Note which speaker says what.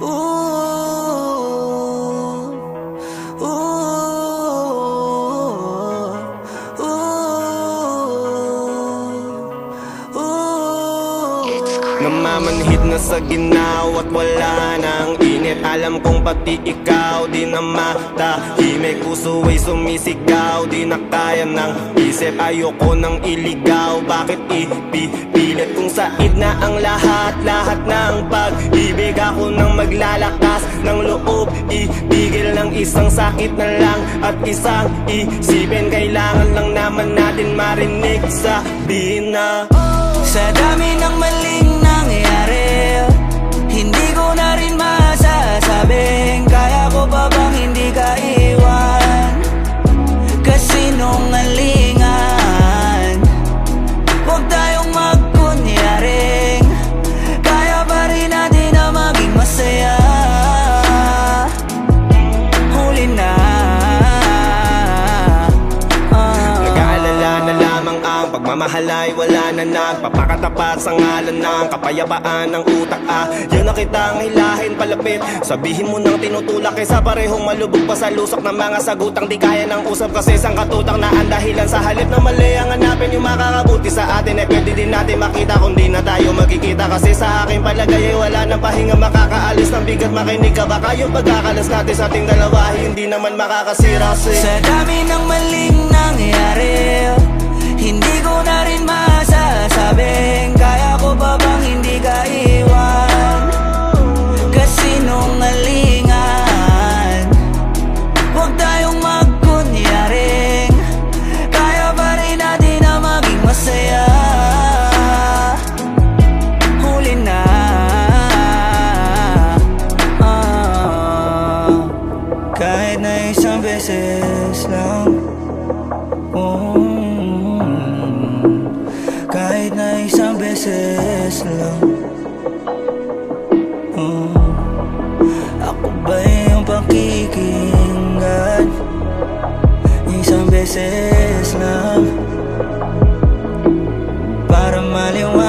Speaker 1: Ooh,
Speaker 2: Namamanhid na sa ginaw at wala nang init. Alam kong pati ikaw di na matahimik. Puso ay sumisigaw di na kaya ng isip. Ayoko nang iligaw bakit ipipilit? Kung said na ang lahat, lahat ng pag-ibig. Ako nang maglalakas ng loob Ibigil ng isang sakit na lang at isang isipin. Kailangan lang naman natin marinig sabihin na
Speaker 1: Sa dami ng maling
Speaker 2: pagmamahal ay wala na nagpapakatapat sa ngalan ng kapayapaan ng utak ah. Yun na kitang hilahin palapit. Sabihin mo nang tinutulak kaysa parehong malubog pa sa lusok ng mga sagutang di kaya ng usap kasi isang katutang na ang dahilan sa halip na mali ang hanapin. Yung makakabuti sa atin eh pwede din natin makita kung di na tayo magkikita. Kasi sa akin palagay ay wala nang pahinga makakaalis ng bigat. Makinig ka baka yung pagkakalas natin sa ating dalawa ay hindi naman makakasira kasi
Speaker 1: Sa dami na isang beses lang. Mm, Kahit na isang beses lang. Mm, Ako ba yung pakikinggan? Isang beses lang. Para maliwanag